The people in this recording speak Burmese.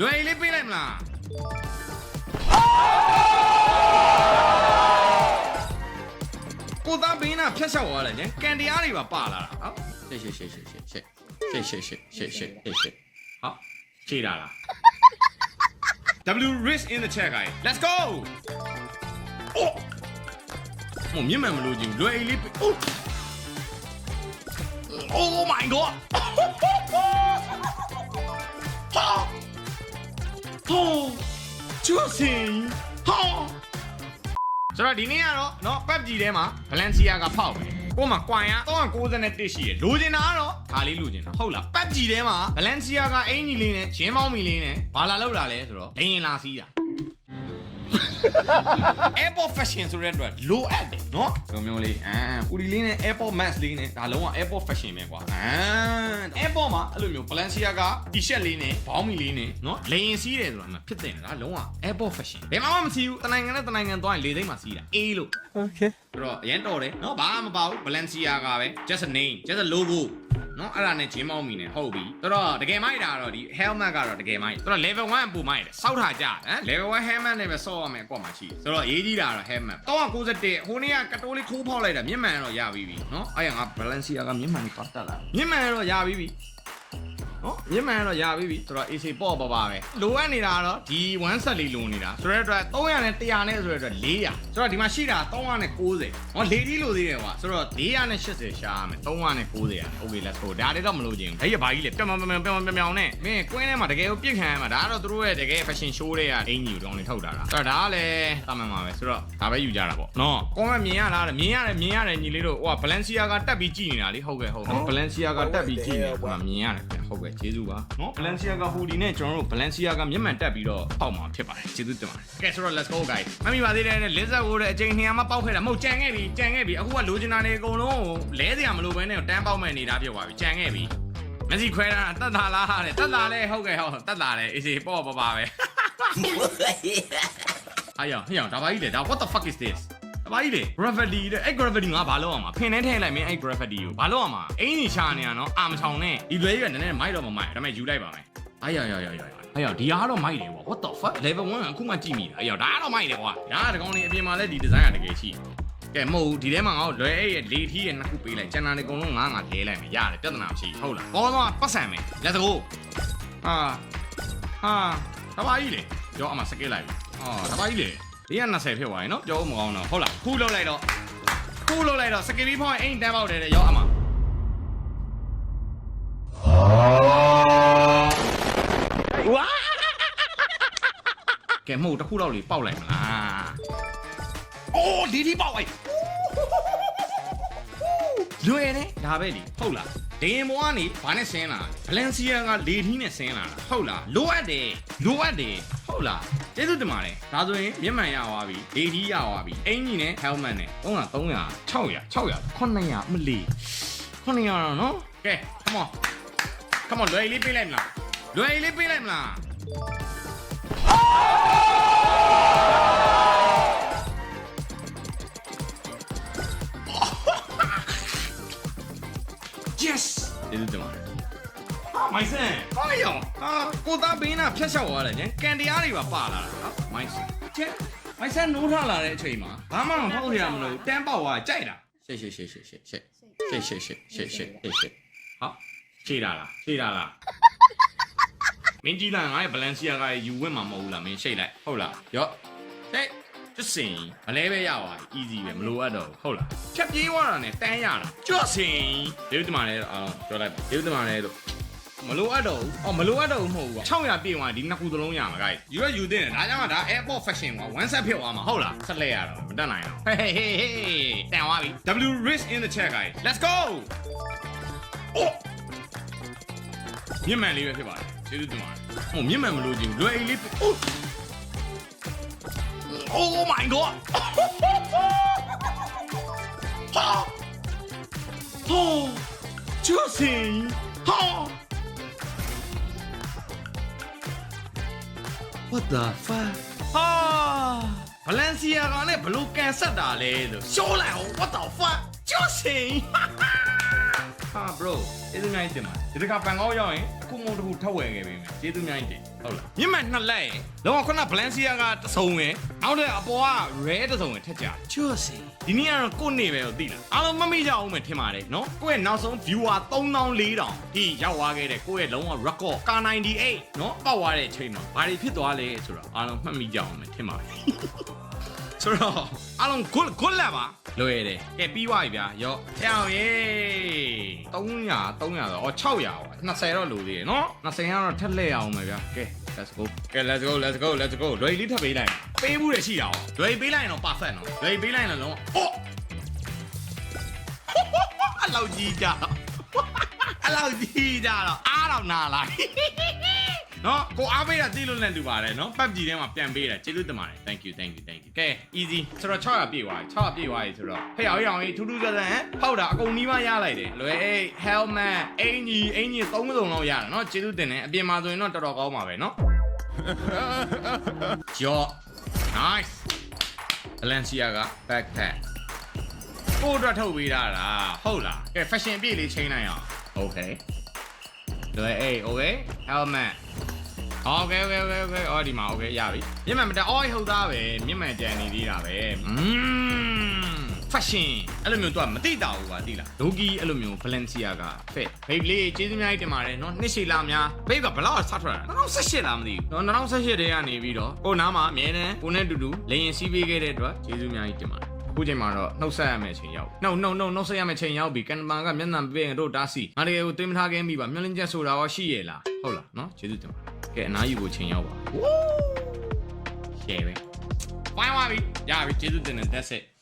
လွယ်လေးပေးလိုက်မလားကိုသားဘင်းနာဖျက်လျှောက်သွားတယ်ညကန်တရားတွေပါပါလာတာဟောရှေ့ရှေ့ရှေ့ရှေ့ရှေ့ရှေ့ရှေ့ရှေ့ရှေ့ရှေ့ရှေ့ရှေ့ရှေ့ဟောခြေတာလား W risk in the check guy let's go အိုးမမြင်မှန်မလို့ချင်းလွယ်လေးပေးအိုး Oh my god ဟိုကျူစင်ဟာဆိုတော့ဒီနေ့ကတော့เนาะ PUBG ထဲမှာ Valencia ကဖောက်မယ်ကိုမှကွိုင်ရ391ရှိရလိုချင်တာကတော့ဒါလေးလိုချင်တာဟုတ်လား PUBG ထဲမှာ Valencia ကအင်ကြီးလေးနဲ့ဂျင်းမောင်းမီလေးနဲ့ဘာလာလောက်တာလဲဆိုတော့ဒရင်လာစီးတာ Airport Fashion ဆိုတဲ့အတွက်လိုအပ်တယ်နော်လိုမျိုးလေးအာကိုဒီလေးနဲ့ Airport Max လေးနဲ့ဒါလုံးဝ Airport Fashion ပဲကွာအာ Airport မှာအဲ့လိုမျိုး Balenciaga က T-shirt လေးနဲ့ဘောင်းမီလေးနဲ့နော်လေရင်စီးတယ်ဆိုတာမှဖြစ်တင်တာလုံးဝ Airport Fashion ဘယ်မှမစီးဘူးတနိုင်ငံနဲ့တနိုင်ငံသွားရင်လေသိမ်းမှာစီးတာအေးလို့ Okay ဆိုတော့အရင်တော်တယ်နော်ဘာမှမပါဘူး Balenciaga ပဲ just a name just a logo နော်အဲ့ဒါနဲ့ဂျင်းမောင်းမီနဲ့ဟုတ်ပြီတော်တော့တကယ်မိုက်တာတော့ဒီ helmet ကတော့တကယ်မိုက်တော်တော့ level 1ပူမိုက်တယ်စောက်ထားကြဟမ် level 1 helmet နဲ့ပဲစောက်ရမယ်အကွက်မှာရှိတယ်ဆိုတော့အရေးကြီးတာတော့ helmet 391ဟိုနေ့ကကတိုးလေးခိုးဖောက်လိုက်တာမျက်မှန်တော့ရပြီးပြီနော်အဲ့ရငါ Balenciaga ကမျက်မှန်ပတ်တက်လာမျက်မှန်တော့ရပြီးပြီ နော်မျက်မှန်တော့ရပြီးပြီဆိုတော့ AC ပေါ့ပါပါပဲလိုအပ်နေတာကတော့ဒီ1ဆက်လေးလိုနေတာဆိုတဲ့အတွက်300နဲ့100နဲ့ဆိုတဲ့အတွက်400ဆိုတော့ဒီမှာရှိတာ390ဟောလေကြီးလိုသေးတယ်ကွာဆိုတော့480ရှားရမယ်390ရတယ် Okay let's go ဒါတွေတော့မလိုချင်ဘူးအဲ့ရဘာကြီးလဲပြောင်ပြောင်ပြောင်ပြောင်ပြောင်နဲ့မင်းကွင်းထဲမှာတကယ်ကိုပြစ်ခံရမှာဒါကတော့သူတို့ရဲ့တကယ် fashion show တွေကအင်ကြီးကိုတောင်းနေထုတ်တာလားဆိုတော့ဒါကလည်းတာမန်ပါပဲဆိုတော့ဒါပဲယူကြတာပေါ့နော်ကောမမြင်ရလားမြင်ရတယ်မြင်ရတယ်ညီလေးတို့ဟိုက Balenciaga တက်ပြီးကြည်နေတာလေဟုတ်ကဲ့ဟုတ်ကဲ့ Balenciaga တက်ပြီးကြည်နေဟိုကမြင်ရတယ်ခင်ဗျဟုတ်ကဲ့ကျေးဇူးပါနော် Balenciaga hoodie နဲ့ကျွန်တော်တို့ Balenciaga မျက်မှန်တက်ပြီးတော့ပေါက်မှာဖြစ်ပါတယ်ကျေးဇူးတင်ပါတယ်ကဲဆိုတော့ let's go guys မမီပါသေးတယ်လင်းဆက်ကိုတဲ့အချိန်200မှာပေါက်ခဲ့တာမဟုတ်ကြံခဲ့ပြီကြံခဲ့ပြီအခုကလိုချင်တာတွေအကုန်လုံးကိုလဲစရာမလိုဘဲနဲ့တန်းပေါက်မဲ့နေတာဖြစ်သွားပြီကြံခဲ့ပြီမစီခွဲတာတက်တာလားဟာတဲ့တက်တာလဲဟုတ်ကဲ့ဟုတ်တက်တာလဲအေးစီပေါ့ပါပါပဲအားရဟေ့အောင်ဒါပါကြီးလေဒါ what the fuck is this ဒါ ပါကြီးလေ gravity တဲ့အဲ့ gravity ငါဘာလုပ်အောင်မဖင်ထဲထည့်လိုက်မင်းအဲ့ gravity ကိုဘာလုပ်အောင်မအင်းကြီးရှာနေရနော်အာမချောင်နဲ့ဒီလွဲကြီးကနည်းနည်းမိုက်တော့မမိုက်ဒါပေမဲ့ယူလိုက်ပါမယ်အားရရရရရအဲ့ရဒီအားတော့မိုက်တယ်ကွာ what the fuck level 1အခုမှကြည့်မိတာအဲ့ရဒါကတော့မိုက်တယ်ကွာဒါကတကောင်လေးအပြင်မှာလဲဒီ design ကတကယ်ရှိတယ်ကဲမဟုတ်ဘူးဒီထဲမှာငါတို့လွယ်အဲ့ရဲ့လေထီးရဲ့နှစ်ခုပေးလိုက်ကျန်တာတွေအကုန်လုံးငါငါလဲလိုက်မယ်ရတယ်ပြဿနာမရှိဘူးဟုတ်လားဘောတော့ပတ်စံမယ် let's go ဟာဟာဒါပါကြီးလေကြောအမစကစ်လိုက်ပြီဟာဒါပါကြီးလေ ဒီက20ဖြစ်သွားရင်နော်ကြောမကောင်းတော့ဟုတ်လားခုလောက်လိုက်တော့ခုလောက်လိုက်တော့စကစ်ဘီဖောင်းအိမ်တန်းပေါက်တယ်တဲ့ရောအမဝါကဲမဟုတ်တစ်ခုတော့လေပေါက်လိုက်မလားအိုးဒီဒီပေါက်လိုက်လွယ်တယ်ဒါပဲလေဟုတ်လားဒရင်ဘောကနေဘာနဲ့ဆင်းလာဘလန်စီယာကလေထီးနဲ့ဆင်းလာတာဟုတ်လားလိုအပ်တယ်လိုအပ်တယ် ဟုတ်လားကျေးဇူးတင်ပါတယ်ဒါဆိုရင်မျက်မှန်ရသွားပြီလေထီးရသွားပြီအင်ကြီးနဲ့ helmet နဲ့300 300 600 600 900မလီ900တော့နော်ကဲ come on come on လွယ်လေးပေးလိုက်မလားလွယ်လေးပေးလိုက်မလား yes ကျေးဇူးတင်ပါတယ်ဟာ မိုင်ဆန်ဟာယောဟာကိုသားဘင်းနာဖျက်လျှောက်သွားတယ်ညကန်တရားတွေပါပါလာတာဟာမိုင်ဆန်ချက်မိုင်ဆန်နိုးထလာတဲ့အချိန်မှာဘာမှမဟုတ်ရမလို့တန်းပေါက်သွားကြိုက်တာရှေ့ရှေ့ရှေ့ရှေ့ရှေ့ရှေ့ရှေ့ရှေ့ရှေ့ရှေ့ရှေ့ရှေ့ရှေ့ဟာခြေတာလားခြေတာလားမင်းကြီးလာငါ့ရဲ့ Balenciaga ရဲ့ယူဝင့်မှာမဟုတ်ဘူးလားမင်းရှိတ်လိုက်ဟုတ်လားရော့ဟဲ့ကျစင်မလဲပဲရသွားပြီ easy ပဲမလိုအပ်တော့ဘူးဟုတ်လားဖြတ်ပြေးသွားတာနဲ့တန်းရတာကျစင်ဒေးဗစ်တမန်လည်းအော်ပြောလိုက်ပါဒေးဗစ်တမန်လည်းလို့ မလိုအပ်တော့ဘူးအော်မလိုအပ်တော့ဘူးမဟုတ်ဘူး600ပြည့်သွားဒီနှစ်ခုသလုံးရမှာ guys ယူရယူတင်တယ်ဒါကြောင့်မှဒါ airport fashion ကွာ one set ဖြစ်သွားမှာဟုတ်လားဆက်လက်ရတော့မတက်နိုင်တော့ hey hey hey hey တန်သွားပြီ w risk in the check guys let's go အိုးမြင့်မှန်လေးပဲဖြစ်ပါတယ်ကျေးဇူးတင်ပါတယ်ဟိုမြင့်မှန်မလို့ချင်းလွယ်အိတ်လေးအိုး Oh my god! ဟာဟိုကျူစင်ဟာ What the fuck ဟာဘလန်စီယာကလည်းဘလို့ကန်ဆက်တာလဲလို့ရှိုးလိုက်အောင် What the fuck ကျူစင်ဟာ bro အဲ့ဒီနိုင်တင်ပါဒီတစ်ခါပန်ကောက်ရောက်ရင်အခုမုံတစ်ခုထပ်ဝယ်ခဲ့ပေးမယ်ကျေးဇူးများကြီးတင် ဟုတ်လားမြင့်မှန်နှစ်လက်ရင်တော့ခုန Valencia ကတဆုံရယ်နောက်တဲ့အပေါ်က Red တဆုံရယ်ထက်ကြချွတ်စီဒီနေ့ကတော့ကို့နေပဲကိုသိလားအားလုံးမမေ့ကြအောင်မယ်ထင်ပါတယ်နော်ကိုယ့်ရဲ့နောက်ဆုံး viewer 3400ဒီရောက်သွားခဲ့တဲ့ကိုယ့်ရဲ့လုံးဝ record K98 နော်ပောက်သွားတဲ့အချိန်မှာဘာတွေဖြစ်သွားလဲဆိုတော့အားလုံးမှတ်မိကြအောင်မယ်ထင်ပါတယ်ဆိုတော့အားလုံး good good လက်ပါလွယ်တယ်ကဲပြီးသွားပြီဗျာရော့ဟဲ့အောင်ရေး 300 300ဆိုအော်600ပါ20တော့လိုသေးတယ်နော်20ကတော့ထက်လက်အောင်မယ်ဗျာကဲ let's go ကဲ let's go let's go let's go လွယ်လေးထပ်ပေးလိုက်ပေးမှုရရှိတာ哦လွယ်ပေးလိုက်ရင်တော့ perfect နော်လွယ်ပေးလိုက်ရင်တော့ဟောအလောက်ကြီးကြတော့အလောက်ကြီးကြတော့အားတော့နာလာ နော်ကိုအားပေးတာသိလို့လည်းတူပါတယ်နော်ပတ်ကြီးထဲမှာပြန်ပေးတာကျေးဇူးတင်ပါတယ် thank you thank you thank you ကဲ easy ဆိုတော့600ပြည့်သွားပြီ600ပြည့်သွားပြီဆိုတော့ဟဲ့အောင်ရအောင်ထူးထူးဆန်းဆန်းဟမ်ဟုတ်တာအကုန်နီးပါးရလိုက်တယ်လွယ်အေး helmet အင်ကြီးအင်ကြီးသုံးစုံလောက်ရတယ်နော်ကျေးဇူးတင်တယ်အပြင်မှာဆိုရင်တော့တော်တော်ကောင်းပါပဲနော်ကြော့ nice Valencia က backpack ကိုယ့်အတွက်ထုတ်ပေးတာလားဟုတ်လားကဲ fashion ပြည့်လေးချိန်လိုက်အောင် okay လွယ်အေး okay helmet okay okay okay okay အော်ဒီမှာ okay ရပြီမြင့်မှန်မတက်အော်ဟုတ်သားပဲမြင့်မှန်ကြံနေသေးတာပဲอืม fashion အဲ့လိုမျိုးသူကမသိတာဘူးပါသိလား Loki အဲ့လိုမျိုး Valencia က fit Beyblade ကျေးဇူးများကြီးတင်ပါတယ်နော်နှစ်ရှည်လာများဘေးကဘလောက်ဆက်ထွက်တာ2018လားမသိဘူးနော်2018တည်းကနေပြီးတော့ဟိုနားမှာအမြဲတမ်းကိုနဲ့တူတူလေရင်စီးပေးခဲ့တဲ့အတွက်ကျေးဇူးများကြီးတင်ပါတယ် အခုချိန်မှာတော့နှုတ်ဆက်ရမယ့်အချိန်ရောက်နှုတ်နှုတ်နှုတ်နှုတ်ဆက်ရမယ့်အချိန်ရောက်ပြီကန်မန်ကမျက်နှာပင်တို့တားစီငါတကယ်ကိုတွေးမထားခဲ့မိပါမျက်လင်းချက်ဆိုတာရောရှိရဲ့လားဟုတ်လားနော်ကျေးဇူးတင်ပါတယ်ကဲအနားယူဖို့ချိန်ရောက်ပါဝူးရှယ်ပဲပိုင်းသွားပြီရပြီကျေးဇူးတင်တယ် that's it